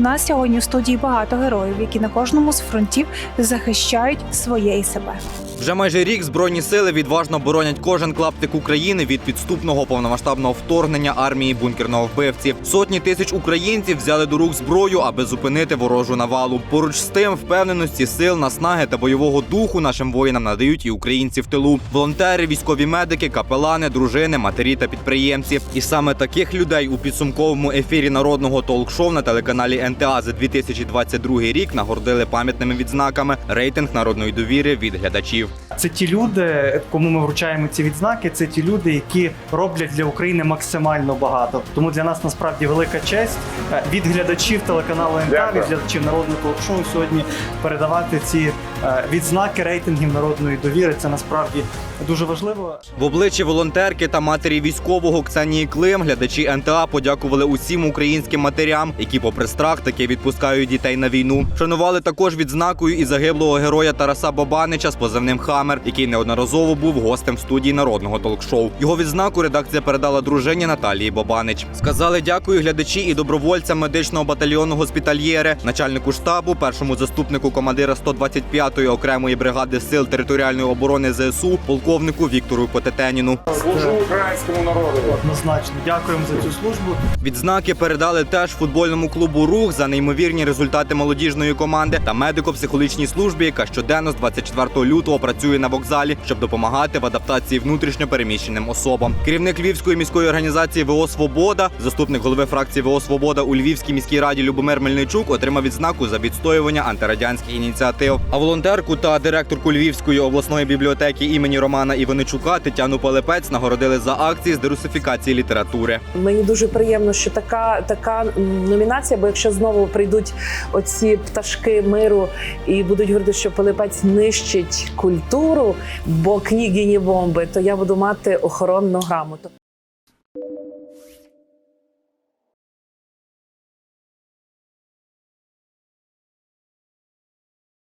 в нас сьогодні в студії багато героїв, які на кожному з фронтів захищають своє і себе. Вже майже рік збройні сили відважно боронять кожен клаптик України від підступного повномасштабного вторгнення армії бункерного вбивці. Сотні тисяч українців взяли до рук зброю, аби зупинити ворожу навалу. Поруч з тим, впевненості, сил, наснаги та бойового духу нашим воїнам надають і українці в тилу. Волонтери, військові медики, капелани, дружини, матері та підприємці. І саме таких людей у підсумковому ефірі народного толк-шоу на телеканалі НТА за 2022 рік нагородили пам'ятними відзнаками рейтинг народної довіри від глядачів. Це ті люди, кому ми вручаємо ці відзнаки. Це ті люди, які роблять для України максимально багато. Тому для нас насправді велика честь е, від глядачів телеканалу НК, від глядачів народного толк-шоу сьогодні передавати ці відзнаки рейтингів народної довіри. Це насправді дуже важливо. В обличчі волонтерки та матері військового Ксенії Клим глядачі НТА подякували усім українським матерям, які, попри страх, таки відпускають дітей на війну. Шанували також відзнакою і загиблого героя Тараса Бабанича з позивним Хамер, який неодноразово був гостем студії народного толк-шоу. Його відзнаку редакція передала дружині Наталії Бабанич. Сказали дякую глядачі і добровольцям медичного батальйону госпітальєре, начальнику штабу, першому заступнику командира 125-ї окремої бригади сил територіальної оборони ЗСУ, полковнику Віктору Потетеніну. Служу українському народу. Однозначно, дякуємо за цю службу. Відзнаки передали теж футбольному клубу Рух за неймовірні результати молодіжної команди та медико-психологічній службі, яка щоденно з 24 лютого працює на вокзалі, щоб допомагати в адаптації внутрішньо переміщеним особам. Керівник Львівської міської організації ВО Свобода, заступник голови фракції ВО Свобода у Львівській міській раді Любомир Мельничук отримав відзнаку за відстоювання антирадянських ініціатив. А волонтерку та директорку Львівської обласної бібліотеки імені Романа Іваничука Тетяну Палепець нагородили за акції з дерусифікації літератури. Мені дуже приємно, що така, така номінація, бо якщо знову прийдуть оці пташки миру і будуть говорити, що Пилипець нищить культуру, бо книги не бомби, то я буду мати охоронну грамоту.